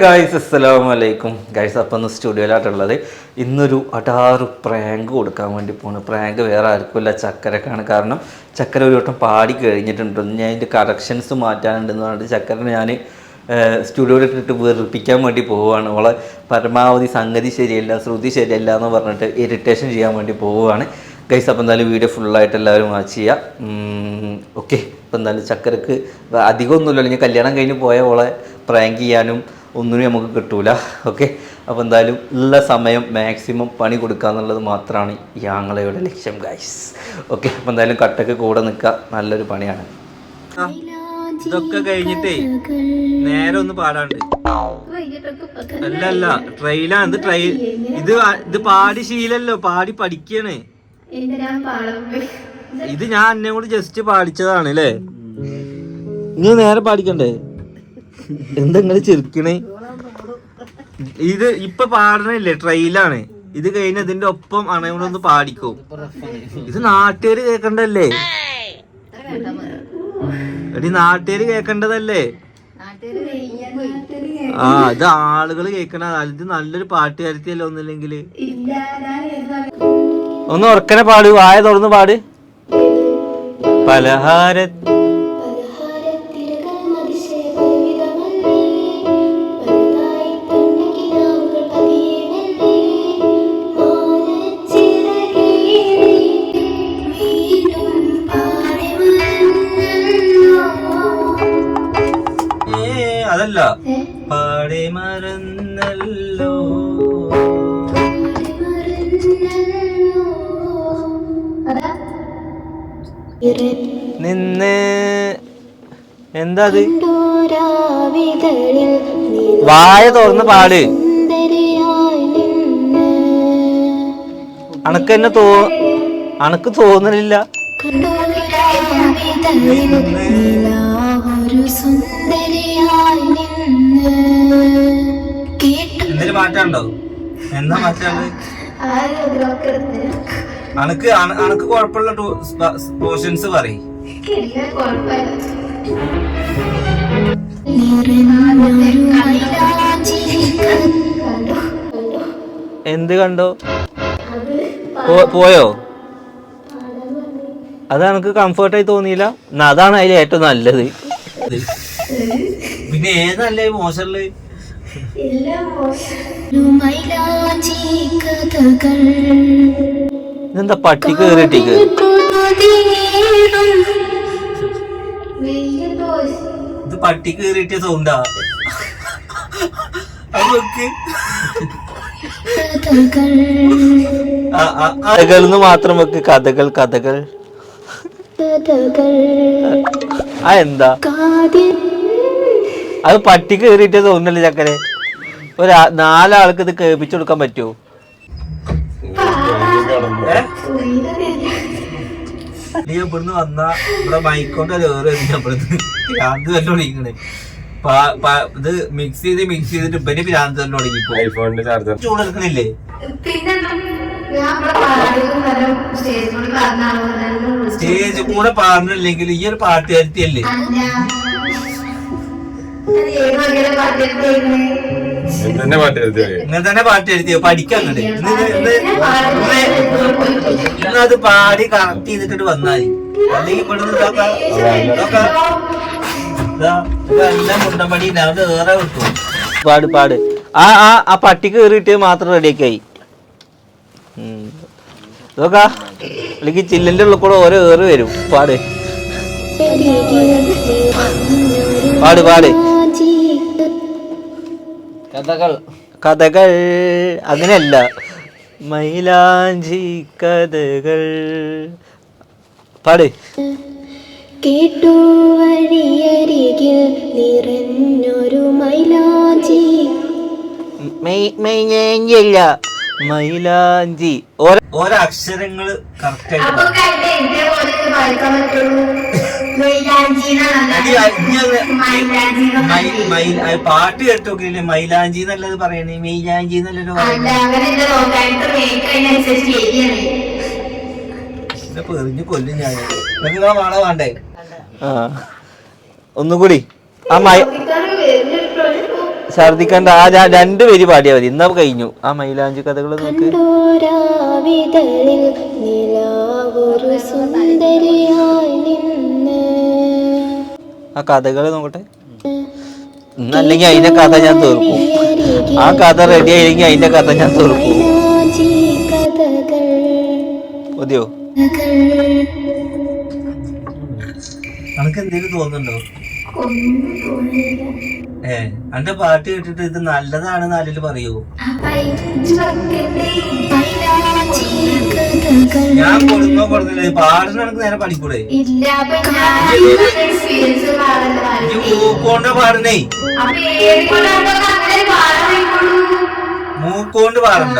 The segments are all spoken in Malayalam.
ഗായ്സ് അസ്സലാമു അലൈക്കും ഗായ്സ് അപ്പം ഇന്ന് സ്റ്റുഡിയോയിലായിട്ടുള്ളത് ഇന്നൊരു അടാറ് പ്രാങ്ക് കൊടുക്കാൻ വേണ്ടി പോണ്. പ്രാങ്ക് വേറെ ആർക്കുമില്ല ചക്കരക്കാണ്. കാരണം ചക്കര ഒരു വട്ടം പാടി കഴിഞ്ഞിട്ടുണ്ട്. ഞാൻ അതിന്റെ കറക്ഷൻസ് മാറ്റാനുണ്ടെന്ന് പറഞ്ഞിട്ട് ചക്കരനെ ഞാൻ സ്റ്റുഡിയോയിൽ ഇട്ടിട്ട് വെറുപ്പിക്കാൻ വേണ്ടി പോവുകയാണ് അവളെ പരമാവധി സംഗതി ശരിയല്ല ശ്രുതി ശരിയല്ല എന്ന് പറഞ്ഞിട്ട് ഇറിറ്റേഷൻ ചെയ്യാൻ വേണ്ടി പോവുകയാണ് ഗൈസ് അപ്പം എന്തായാലും വീഡിയോ ഫുള്ളായിട്ട് എല്ലാവരും വാച്ച് ചെയ്യുക ഓക്കെ അപ്പം എന്തായാലും ചക്കരക്ക് അധികമൊന്നുമില്ല. അല്ലെങ്കിൽ കല്യാണം കഴിഞ്ഞ് പോയ ഓളെ പ്രാങ്ക് ചെയ്യാനും ഒന്നിനും നമുക്ക് കിട്ടൂല. ഓക്കെ അപ്പോൾ എന്തായാലും ഉള്ള സമയം മാക്സിമം പണി കൊടുക്കുക എന്നുള്ളത് മാത്രമാണ് ഞങ്ങളുടെ ലക്ഷ്യം ഗൈസ് ഓക്കെ അപ്പോൾ എന്തായാലും കട്ടക്ക് കൂടെ നിൽക്കുക. നല്ലൊരു പണിയാണ്. ഇതൊക്കെ കഴിഞ്ഞിട്ടേ നേരെ ഒന്ന് പാടാണ്ട്. അല്ല അല്ല ട്രെയിലാണ് ഇത് ട്രെയിൻ ഇത് ഇത് പാടി ശീലല്ലോ. പാടി പഠിക്കാണ്. ഇത് ഞാൻ എന്നെ കൂടി ജസ്റ്റ് പാടിച്ചതാണ് അല്ലേ? ഇനി നേരെ പാടിക്കണ്ടേ? എന്താ ഇങ്ങനെ ചെറുക്കണേ ഇത് ഇപ്പൊ പാടണില്ലേ? ട്രെയിലാണ് ഇത് കഴിഞ്ഞ ഇതിന്റെ ഒപ്പം അണയോടൊന്ന് പാടിക്കോ. ഇത് നാട്ടുകാര് കേക്കണ്ടല്ലേ? എടി നാട്ടുകാര് കേക്കണ്ടതല്ലേ? ആ ഇത് ആളുകൾ കേക്കണ ഇത് നല്ലൊരു പാട്ടുകാരത്തിയല്ലോ ഒന്നില്ലെങ്കിൽ? ഒന്ന് ഉറക്കനെ പാട്. വായ തുറന്ന് പാട്. പലഹാര അതല്ല പാടി മറന്നല്ലോ. നിന്ന്. എന്താ അത് വായ തുറന്ന് പാട്. അണക്ക് എന്നെ തോ അണക്ക് തോന്നണില്ല കേട്ടു എന്തെങ്കിലും മാറ്റാണ്ടോ എന്താ മാറ്റാണ്ട് അനക്ക് അനക്ക് കുഴപ്പമുള്ള പോർഷൻസ് പറയും. എന്ത് കണ്ടോ? പോയോ? അത് എനിക്ക് കംഫർട്ടായി തോന്നിയില്ല. അതാണ് അതിൽ ഏറ്റവും നല്ലത്. പിന്നെ ഏതല്ലേ മോശമുള്ളത്? ഇതെന്താ പട്ടി കയറിട്ടിക്ക് കൊതിയേറും ഇത് പട്ടി കയറിട്ടിയ സൗണ്ടാ കഥകൾ. മാത്രം വെക്ക്. കഥകൾ കഥകൾ. കഥകൾ. ആ എന്താ? അത് പട്ടി കയറിയിട്ടേ തോന്നുന്നില്ല ചക്കനെ. ഒരു നാലാൾക്ക് ഇത് കേൾപ്പിച്ചു കൊടുക്കാൻ പറ്റുമോ? നീ ഇവിടുന്ന് വന്ന ഇവിടെ മൈക്കോണ്ട് ഭ്രാന്ത് തുടങ്ങിക്കണേ. ഇത് മിക്സ് ചെയ്ത് മിക്സ് ചെയ്തിട്ട് ഇപ്പനെ ഭ്രാന്ത് തന്നെ തുടങ്ങിപ്പോ. ഐഫോണിന്റെ ചാർജർ ചൂടെടുക്കണില്ലേ സ്റ്റേജ് കൂടെ പാടുന്നില്ലെങ്കിൽ ഈ ഒരു പാട്ടുകാരത്തിയല്ലേ? തന്നെ പാട്ട് പാട്ട് എഴുതിയോ പഠിക്കാൻ അത് പാടി കറക്റ്റ് ചെയ്തിട്ട് വന്നാൽ. അല്ലെങ്കിൽ അത് ഏറെ കിട്ടും. പാട് പാട്. ആ ആ ആ പട്ടിക്ക് കയറിയിട്ട് മാത്രം റെഡിയൊക്കെ ആയി നോക്കാ അല്ലെങ്കിൽ ചില്ലിന്റെ ഉള്ളിൽ കൂടെ ഓരോ ഏറ് വരും. പാട്. പാട് പാട്. കഥകൾ. കഥകൾ. അങ്ങനെയല്ല മൈലാഞ്ചി കഥകൾ. പാടി. കേട്ടു വഴിയരികിൽ നിറഞ്ഞൊരു മൈലാഞ്ചി. മൈലാഞ്ചിയല്ല മൈലാഞ്ചി. ഓരോ അക്ഷരങ്ങൾ അക്ഷരങ്ങൾ കറക്റ്റ് പാട്ട് കേട്ട് നോക്കിയില്ലേ മൈലാഞ്ചി എന്നല്ലത് പറയണേ മെയ്ലാഞ്ചി ശരിയാണ് ഇതിപ്പോ എറിഞ്ഞു കൊല്ലും ഞാൻ. നിങ്ങളെ വാണ വേണ്ടേ? ആ. ഒന്നുകൂടി ആ മൈ ഛർദിക്കണ്ട. ആ ഞാൻ രണ്ട് പേര് പാടിയാ മതി. ഇന്നാ കഴിഞ്ഞു. ആ മൈലാഞ്ചി കഥകൾ നോക്ക്. നിലാവൊരു സുന്ദരിയായി ആ കഥകൾ നോക്കട്ടെ. ഇന്നല്ലെങ്കിൽ അതിന്റെ കഥ ഞാൻ തീർക്കും. ആ കഥ റെഡി ആയില്ലെങ്കിൽ അതിന്റെ കഥ ഞാൻ തീർക്കും. മതിയോ നിനക്ക് എന്തെങ്കിലും തോന്നുന്നുണ്ടോ? ഏ അന്റെ പാട്ട് കേട്ടിട്ട് ഇത് നല്ലതാണ് നാലിൽ പറയൂ? ഞാൻ കൊടുക്കോ കൊടുക്കില്ല പാടുന്ന കണക്ക് നേരെ ഈ മൂക്കോണ്ട വയ്ക്കുള്ളൂ മൂക്കോണ്ട് പാടണ്ട.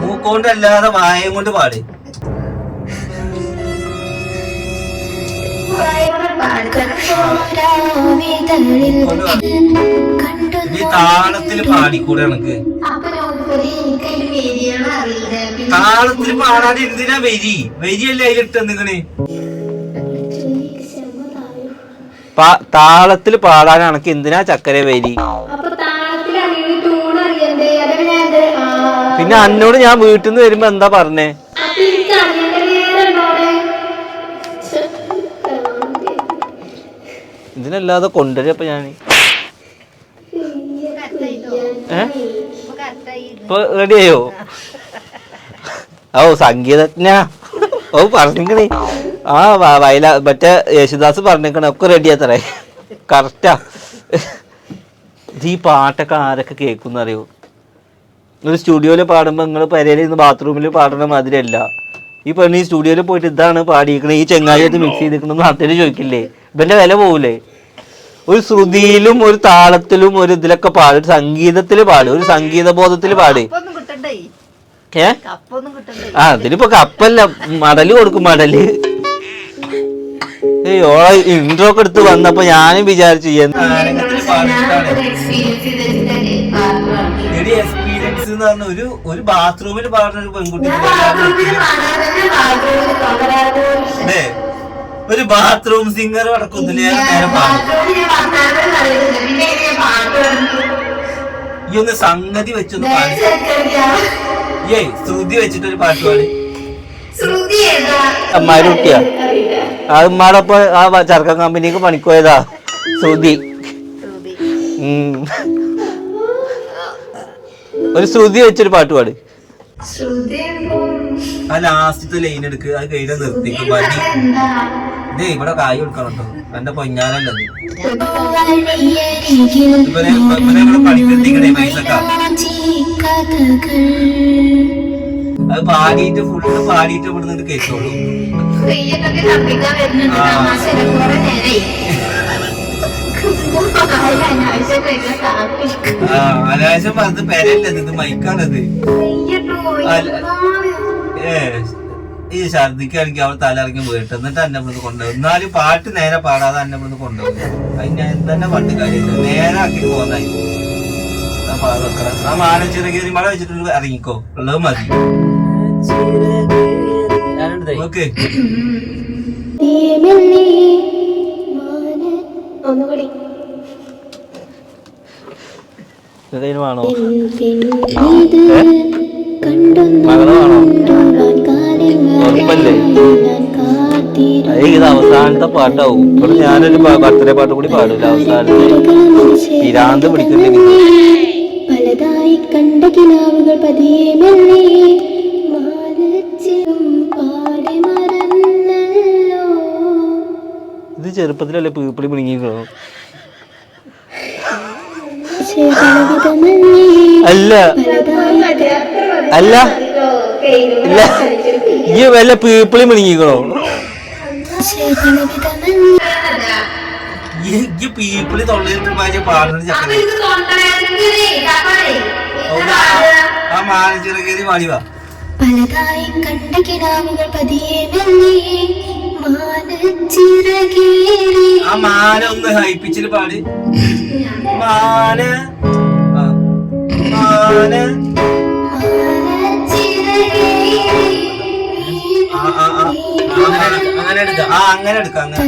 മൂക്കോണ്ട് അല്ലാതെ വായം കൊണ്ട് പാട്. താളത്തിൽ പാടിക്കൂടെ എനക്ക്? താളത്തിൽ പാടാതെ എന്തിനാ വരി? വരിയല്ലേ അതിലിട്ട് എന്തെങ്കിലും താളത്തിൽ പാടാൻ എനക്ക് എന്തിനാ ചക്കര വരി? പിന്നെ അന്നോട് ഞാൻ വീട്ടിൽ നിന്ന് വരുമ്പോ എന്താ പറഞ്ഞേ? ഇതിനല്ലാതെ കൊണ്ടുവരപ്പ ഞാൻ ഏ? ഇപ്പൊ റെഡിയായോ ഓ സംഗീതജ്ഞ. ഓ പറഞ്ഞേ ആ വയല മറ്റേ യേശുദാസ് പറഞ്ഞിക്കണേ ഒക്കെ റെഡിയാത്തറേ കറക്റ്റാ ഈ പാട്ടൊക്കെ ആരൊക്കെ കേൾക്കുന്ന അറിയോ? ഒരു സ്റ്റുഡിയോയിൽ പാടുമ്പോൾ നിങ്ങൾ പെരയിൽ നിന്ന് ബാത്റൂമിൽ പാടുന്ന മാതിരിയല്ല. ഈ പെണ്ണ് ഈ സ്റ്റുഡിയോയിൽ പോയിട്ട് ഇതാണ് പാടിയിരിക്കുന്നത് ഈ ചെങ്ങായിട്ട് മിക്സ് ചെയ്തിരിക്കണം നാട്ടിൽ ചോദിക്കില്ലേ? ഇവന്റെ വില പോകൂലേ ഒരു ശ്രുതിയിലും ഒരു താളത്തിലും ഒരു ഇതിലൊക്കെ പാടി ഒരു സംഗീതത്തിൽ പാടും ഒരു സംഗീത ബോധത്തിൽ പാടി. കപ്പൊന്നും കിട്ടണ്ടേ? ഏ? കപ്പൊന്നും കിട്ടണ്ടേ? ആ അതിലിപ്പോ കപ്പല്ല മടൽ കൊടുക്കും മടൽ. ഓളെ ഇൻട്രോ ഒക്കെ എടുത്ത് വന്നപ്പോ ഞാനും വിചാരിച്ചു എക്സ്പീരിയൻസ് എക്സ്പീരിയൻസ് എന്ന് പറഞ്ഞ ഒരു ഒരു ബാത്റൂമിൽ പാടുന്ന ഒരു പെൺകുട്ടി ഒരു ബാത്റൂം സിംഗർ ഈ ഒന്ന് സംഗതി വെച്ചൊന്ന് പാടി. ഏയ് ശ്രുതി വെച്ചിട്ട് ഒരു പാട്ട് പാടി. ശ്രുതി ഏതാ? അമ്മാര് കുട്ടിയാ. അത് ഉമ്മാടൊപ്പം ആ വ- ചർക്ക കമ്പനിക്ക് പണിക്കോയതാ ശ്രുതി. ഒരു ശ്രുതി വെച്ചൊരു പാട്ട് പാട്. ആ ലാസ്റ്റത്തെ ലൈൻ എടുക്ക്. അത് കഴിഞ്ഞ നിർത്തിക്കും. ഇതേ ഇവിടെ കായ് കൊടുക്കണം കേട്ടോ എന്റെ പൊഞ്ഞാലല്ലത് ഇവരെ ഇവരെ പൈസക്കാ. അത് പാടിയിട്ട് ഫുള്ള് പാടിയിട്ട് ഇവിടെ നിന്ന് കേട്ടോളൂ അനാവശ്യം പറഞ്ഞത് പെരല്ലത് ഇത്? മൈക്കാണത്. ഏ ഈ ഛർദിക്കുകയാണെങ്കിൽ അവൾ തലയിറങ്ങി വീട്ട് എന്നിട്ട് എന്നെ ഇവിടുന്ന് കൊണ്ടുപോകും എന്നാലും പാട്ട് നേരെ പാടാതെ എന്നെ ഇവിടുന്ന് കൊണ്ടുപോകും അത് ഞാൻ തന്നെ പണ്ട് കാര്യമില്ല നേരെ ആക്കി പോകുന്നായി ആ പാട് വെക്കണം. ആ മാനം ചിറകേറി മഴ വെച്ചിട്ട് ഇറങ്ങിക്കോ. ഉള്ളത് മതി. ഓക്കെ ഒന്നുകൂടി വേണോ? പിന്നിത് കണ്ടൊന്നും മകൾ വേണോ? ഉറപ്പല്ലേ? ഞാൻ ഇത് അവസാനത്തെ പാട്ടാവും. ഇവിടെ ഞാനൊരു ബർത്ത്ഡേ പാട്ട് കൂടി പാടില്ല. അവസാനത്തെ പിരാന്ത് പിടിക്കുന്നുണ്ട് പലതായി കണ്ട കിനാവുകൾ പതിയെ മെല്ലെ. ഇത് ചെറുപ്പത്തിലല്ലേ പീപ്പിളി ശേഖരവിധമല്ലേ അല്ല. അല്ല. ഇല്ല. ഈ വല്ല പീപ്പിളി മിണിങ്ങിക്കണോ പീപ്പിളി തൊള്ളിയിട്ട് മാതിരി പാടുന്ന ചക്കര ആ പലതായി കണ്ട പതിയെ മാന ഒന്ന് ഹൈപ്പിച്ചിട്ട് പാടി. മാന. മാന. ആ, ആ. അങ്ങനെ എടുക്ക- ആ അങ്ങനെ എടുക്ക അങ്ങനെ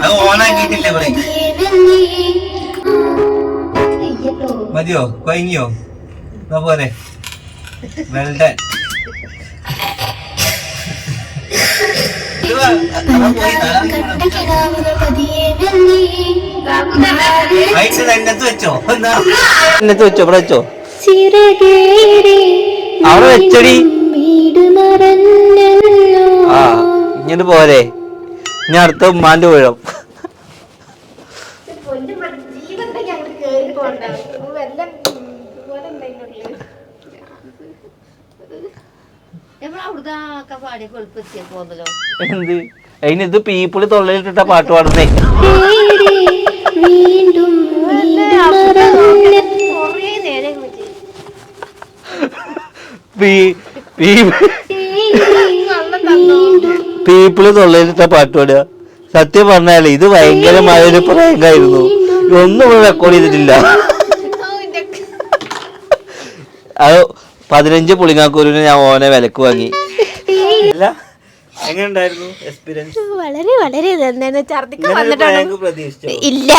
അത് ഓണാക്കിയിട്ടില്ലേ ഇവിടെ മതിയോ? കൊയങ്ങിയോ എന്നാ പോരെ വെൽഡൻ പതിയെ വെച്ചോ രംഗത്ത് വെച്ചോ ഇവിടെ വെച്ചോ അവിടെ വെച്ചടി. ആ ഇങ്ങനെ പോരെ. ഇനി അടുത്ത ഉമ്മാന്റെ വീഴും. എന്ത്? അതിന് ഇത് പീപ്പിൾ തൊള്ളയിലിട്ടിട്ട പാട്ട് പാടുന്നേ. വീണ്ടും പീപ്പിൾ തൊള്ളയിലിട്ട പാട്ട് പാടുക. സത്യം പറഞ്ഞാലേ ഇത് ഭയങ്കരമായ ഒരു പ്രയങ്കായിരുന്നു ഒന്നും ഇവിടെ റെക്കോർഡ് ചെയ്തിട്ടില്ല. അത് പതിനഞ്ച് പുളിങ്ങാക്കൂരിന് ഞാൻ ഓനെ വിലക്ക് വാങ്ങി. അല്ല. എങ്ങനെ ഉണ്ടായിരുന്നു എക്സ്പീരിയൻസ് വളരെ വളരെ പ്രതീക്ഷിച്ചോ? ഇല്ല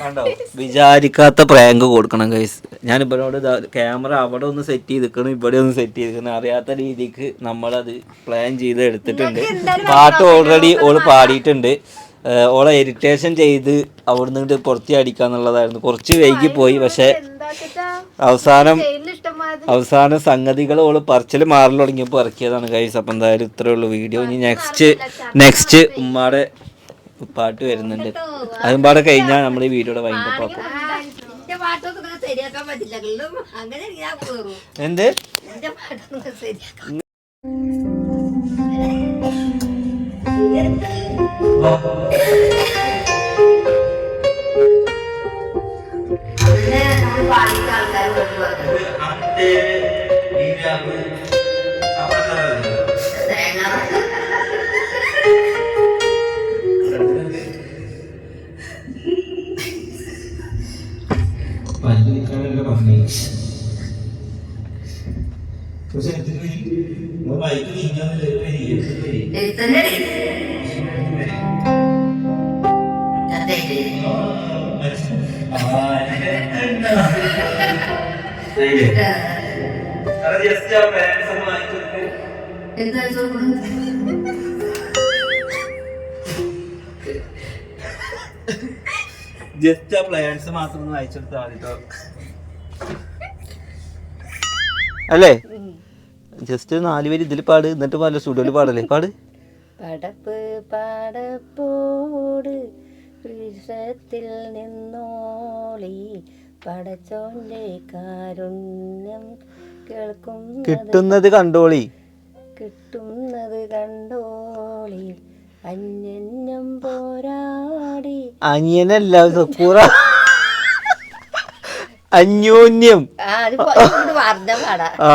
കണ്ടോ? വിചാരിക്കാത്ത പ്രാങ്ക് കൊടുക്കണം ഗൈസ് ഞാൻ ഇവരോട് ക്യാമറ അവിടെ ഒന്ന് സെറ്റ് ചെയ്തിക്കണം ഇവിടെ ഒന്ന് സെറ്റ് ചെയ്തിക്കണം അറിയാത്ത രീതിക്ക് നമ്മളത് പ്ലാൻ ചെയ്ത് എടുത്തിട്ടുണ്ട്. പാട്ട് ഓൾറെഡി ഓൾ പാടിയിട്ടുണ്ട്. ഓളെ ഇറിറ്റേഷൻ ചെയ്ത് അവിടെ നിന്നിട്ട് പുറത്തി അടിക്കാന്നുള്ളതായിരുന്നു കുറച്ച് വൈകി പോയി പക്ഷെ അവസാനം അവസാന സംഗതികൾ ഓൾ പറച്ചിൽ മാറൽ തുടങ്ങിയപ്പോൾ ഇറക്കിയതാണ് കൈസ് അപ്പം എന്തായാലും ഇത്രേ ഉള്ളൂ വീഡിയോ ഇനി നെക്സ്റ്റ് നെക്സ്റ്റ് ഉമ്മാടെ പാട്ട് വരുന്നുണ്ട്. അതും പാടെ കഴിഞ്ഞാൽ നമ്മൾ ഈ വീഡിയോയുടെ വൈൻഡപ്പ് ആക്കും. എന്റെ പാട്ടൊന്നും ശരിയാക്കാൻ അങ്ങനെ നമ്മൾ പാടിയിട്ട് ആൾക്കാർ തേങ്ങ എഴുത്തന്നെ അതെ എന്താ ജസ്റ്റ് ആ പ്ലാൻസ് മാത്രം ഒന്ന് അയച്ചെടുത്താൽ മതി കേട്ടോ അല്ലേ? ജസ്റ്റ് നാല് പേര് ഇതിൽ പാട് എന്നിട്ട് പല സ്റ്റുഡിയോയിൽ പാടല്ലേ? പാട്. പടപ്പ് പടപ്പോട് വിഷത്തിൽ നിന്നോളി പടച്ചോന്റെ കാരുണ്യം കേൾക്കും കിട്ടുന്നത് കണ്ടോളി. കിട്ടുന്നത് കണ്ടോളി. അന്യന്യം പോരാടി. അനിയനല്ല സക്കൂറ അന്യോന്യം. ആ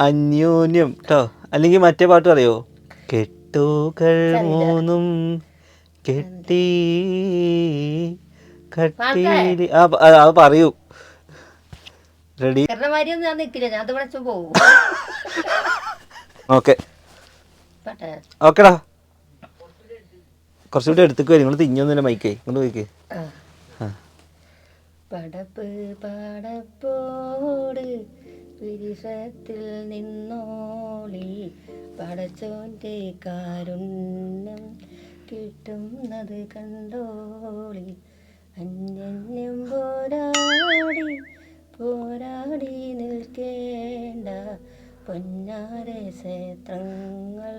അന്യോന്യം. കേട്ടോ അല്ലെങ്കിൽ മറ്റേ പാട്ട് പറയോ? കെട്ടുകൾ മൂന്നും കെട്ടി കട്ടിയിൽ. ആ പ- ആ, അത് പറയൂ. റെഡി. ഞാൻ നിൽക്കില്ല ഞാൻ അത് വിളിച്ചു പോകും ഓക്കെ. പട്ടെ ഓക്കെടാ. കുറച്ചുകൂടി എടുത്തേക്ക് വരും. നിങ്ങൾ തിഞ്ഞൊന്നുമില്ല മൈക്കേ. ഇങ്ങോട്ട് പോയിക്കേ. ആ. ആ. പടപ്പ് പടപ്പോട് വിരിസത്തിൽ നിന്നോളി പടച്ചോന്റെ കാരുണ്യം കിട്ടുന്നത് കണ്ടോളി അന്യന്യം പോരാടി പോരാടി നിൽക്കേണ്ട പൊന്നാര ക്ഷേത്രങ്ങൾ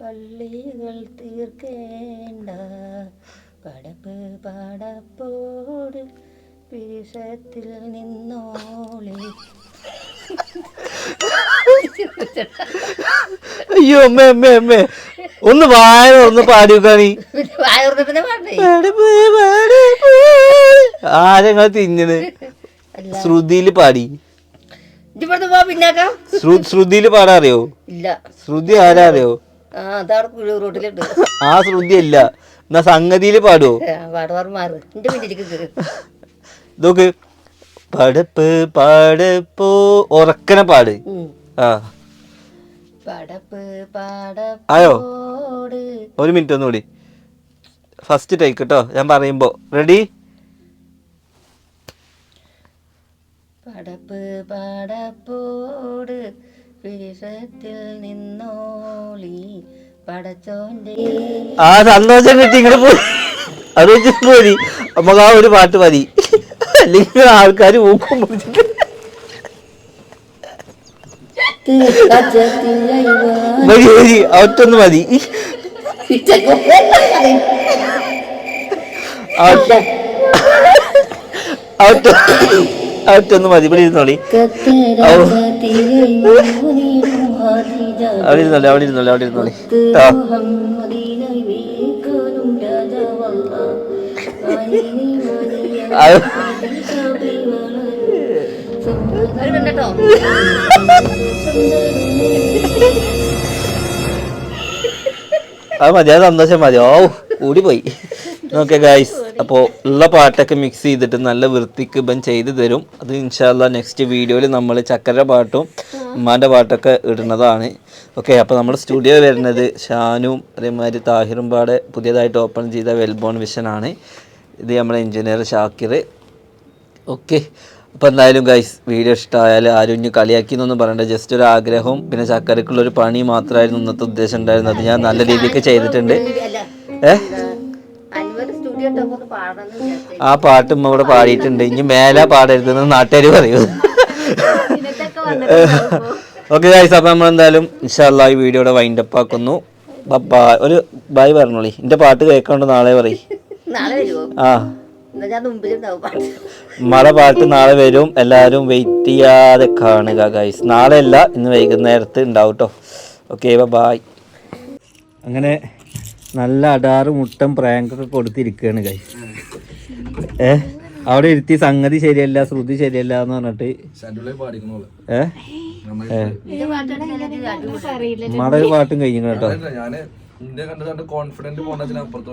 പള്ളികൾ തീർക്കേണ്ട പടപ്പ് പാടപ്പോട് പിരിശത്തിൽ നിന്നോളി. അയ്യോ അമ്മേ അമ്മേ അമ്മേ ഒന്ന് വായ ഒന്ന് പാടി വെക്കാണി ആരങ്ങൾ തിഞ്ഞത് അല്ല. ശ്രുതിയിൽ പാടി. ശ്രുതിയിൽ പാടാറിയോ? അറിയോ ശ്രുതി ആരാ അറിയോ ആ ശ്രുതി അല്ല. എന്നാ സംഗതിയിൽ പാടുവോ ഇതൊക്കെ പടപ്പ് പാടപ്പോ ഉറക്കനെ പാട്. ആയോ? ഒരു മിനിറ്റ് ഒന്നുകൂടി. ഫസ്റ്റ് ടേക്ക് കേട്ടോ ഞാൻ പറയുമ്പോ. റെഡി പടപ്പ് പടപ്പോട് പിരിസത്തിൽ നിന്നോളി. പടച്ചോന്റെ ആ സന്തോഷം കിട്ടി ഇങ്ങനെ പോയി. അത് വെച്ചിട്ട് മതി നമുക്ക് ആ ഒരു പാട്ട് മതി. അല്ലെങ്കിൽ ആൾക്കാർ ഊക്കം പിടിച്ചിട്ട്. മതി മതി അവറ്റൊന്ന് മതി. അവറ്റൊന്ന് മതി ഇവിടെ ഇരുന്നോളി. അവിടെ ഇരുന്നോളി അവിടെ ഇരുന്നോളി അവിടെ ഇരുന്നോളി അത് കേട്ടോ. അത് മതി അത് സന്തോഷം മതി. ഓ കൂടിപ്പോയി ഓക്കെ ഗൈസ് അപ്പോൾ ഉള്ള പാട്ടൊക്കെ മിക്സ് ചെയ്തിട്ട് നല്ല വൃത്തിക്ക് ഇപ്പം ചെയ്ത് തരും. അത് ഇൻഷാല്ല നെക്സ്റ്റ് വീഡിയോയിൽ നമ്മൾ ചക്കര പാട്ടും ഉമ്മാന്റെ പാട്ടൊക്കെ ഇടുന്നതാണ്. ഓക്കെ അപ്പോൾ നമ്മുടെ സ്റ്റുഡിയോ വരുന്നത് ഷാനും അതേമാതിരി താഹിറും പാടെ പുതിയതായിട്ട് ഓപ്പൺ ചെയ്ത വെൽബോൺ വിഷനാണ് ഇത് നമ്മുടെ എഞ്ചിനീയർ ഷാക്കിർ ഓക്കെ അപ്പോൾ എന്തായാലും ഗൈസ് വീഡിയോ ഇഷ്ടമായാൽ ആരും ഇനി കളിയാക്കി എന്നൊന്നും പറയണ്ട. ജസ്റ്റ് ഒരു ആഗ്രഹവും പിന്നെ ചക്കരക്കുള്ള ഒരു പണി മാത്രമായിരുന്നു ഇന്നത്തെ ഉദ്ദേശം ഉണ്ടായിരുന്നത്. അത് ഞാൻ നല്ല രീതിക്ക് ചെയ്തിട്ടുണ്ട്. ഏ? ആ പാട്ടും അവിടെ പാടിയിട്ടുണ്ട്. ഇനി മേലെ പാടരുതെന്ന് നാട്ടുകാർ പറയൂ. ഓക്കെ ഗൈസ് അപ്പോൾ നമ്മൾ എന്തായാലും ഇൻഷാല്ല ഈ വീഡിയോടെ വൈൻഡ് അപ്പ് ആക്കുന്നു. ഒരു ബൈ പറഞ്ഞോളി. എന്റെ പാട്ട് കേൾക്കാണ്ട് നാളെ പറയും. ആ. മഴ പാട്ട് നാളെ വരും. എല്ലാവരും വെയിറ്റ് ചെയ്യാതെ കാണുക ഗൈസ് നാളെ അല്ല ഇന്ന് വൈകുന്നേരത്ത് ഉണ്ടാവും കേട്ടോ ഓക്കെ ബായ് അങ്ങനെ നല്ല അടാറ് മുട്ടം പ്രാങ്കൊക്കെ കൊടുത്തിരിക്കുകയാണ് ഗൈസ് ഏ? അവിടെ ഇരുത്തി സംഗതി ശരിയല്ല ശ്രുതി ശരിയല്ല എന്ന് പറഞ്ഞിട്ട്. ഏ? ഏ? മട ഒരു പാട്ടും കഴിഞ്ഞു കേട്ടോ കോൺഫിഡന്റ് പോകണതിനപ്പുറത്ത്